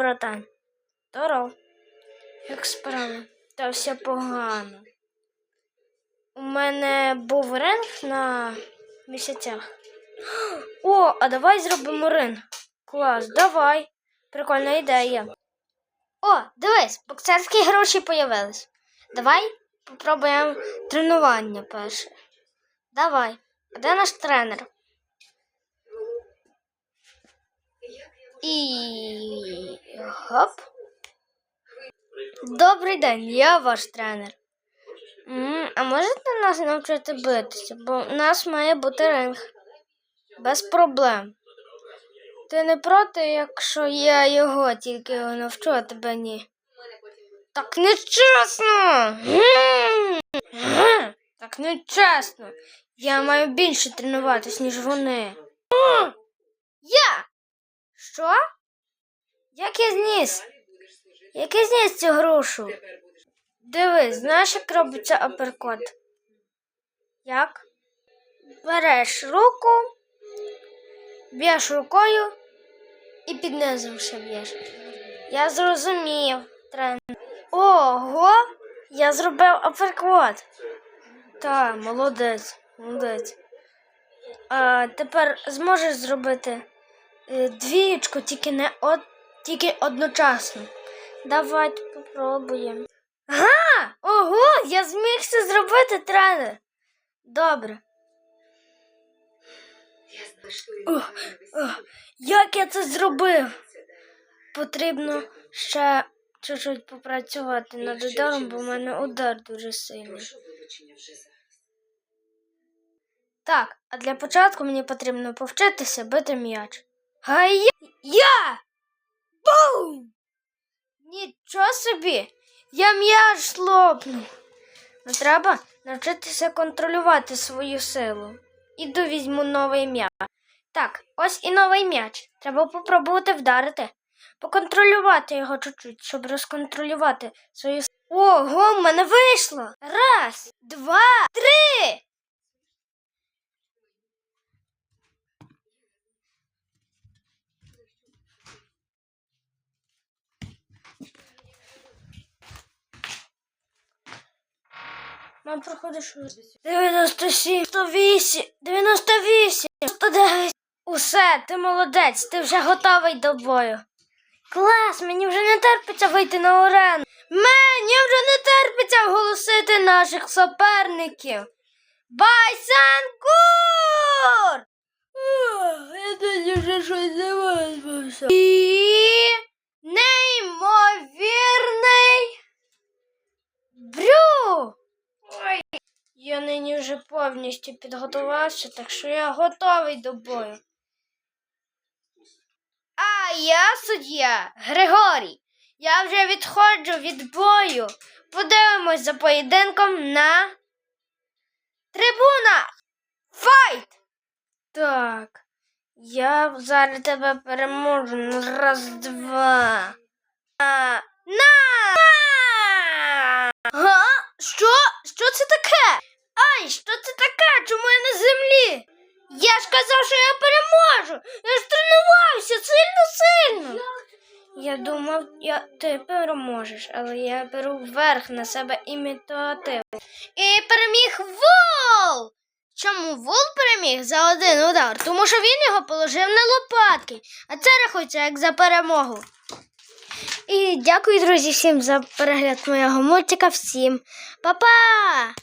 братан. Здоров. Як справи? Та все погано. У мене був ринг на місяцях. О, а давай зробимо ринг. Клас, давай. Прикольна ідея. О, дивись, боксерські гроші появились. Давай попробуємо тренування перше. Давай. А де наш тренер? І гоп. Добрий день, я ваш тренер. А можете нас навчити битися? Бо у нас має бути ринг. Без проблем. Ти не проти, якщо я його тільки навчу, а тебе ні. Так нечесно. Так нечесно. Я маю більше тренуватись, ніж вони. Я? Що? Як я зніс? Як я зніс цю грушу? Дивись, знаєш, як робиться аперкот? Як? Береш руку, б'єш рукою і під низом ще б'єш. Я зрозумів, тренер. Ого! Я зробив аперкот. Так, молодець, молодець. А тепер зможеш зробити двієчку, тільки не од... тільки одночасно. Давайте попробуємо. Ага! Ого! Я зміг це зробити, тренер. Добре. Ох, ох, як я це зробив? Потрібно ще чуть-чуть попрацювати над ударом, бо в мене удар дуже сильний. Так, а для початку мені потрібно повчитися бити м'яч. Гай я! Бум! Нічого собі! Я м'яч лопнув. Ну, треба навчитися контролювати свою силу. Іду візьму новий м'яч. Так, ось і новий м'яч. Треба попробувати вдарити. Поконтролювати його чуть-чуть, щоб розконтролювати свою силу. Ого, в мене вийшло! Раз, два, три. Мам, проходиш 97, 108, 98, 109. Усе, ти молодець, ти вже готовий до бою. Клас, мені вже не терпиться вийти на арену. Мені вже не терпиться оголосити наших суперників. Байсанкур! Я тоді вже щось не. Я нині вже повністю підготувався, так що я готовий до бою. А я суддя Григорій. Я вже відходжу від бою. Подивимось за поєдинком на трибунах. Файт! Так, я зараз тебе переможу на раз-два. А, на! Га? Що? Що це таке? Що це таке? Чому я на землі? Я ж казав, що я переможу. Я ж тренувався сильно сильно. Я думав, я, ти переможеш, але я беру верх на себе імітатив. І переміг Вол! Чому Вол переміг за один удар? Тому що він його положив на лопатки, а це рахується як за перемогу. І дякую, друзі, всім за перегляд моєго мультика. Всім па-па!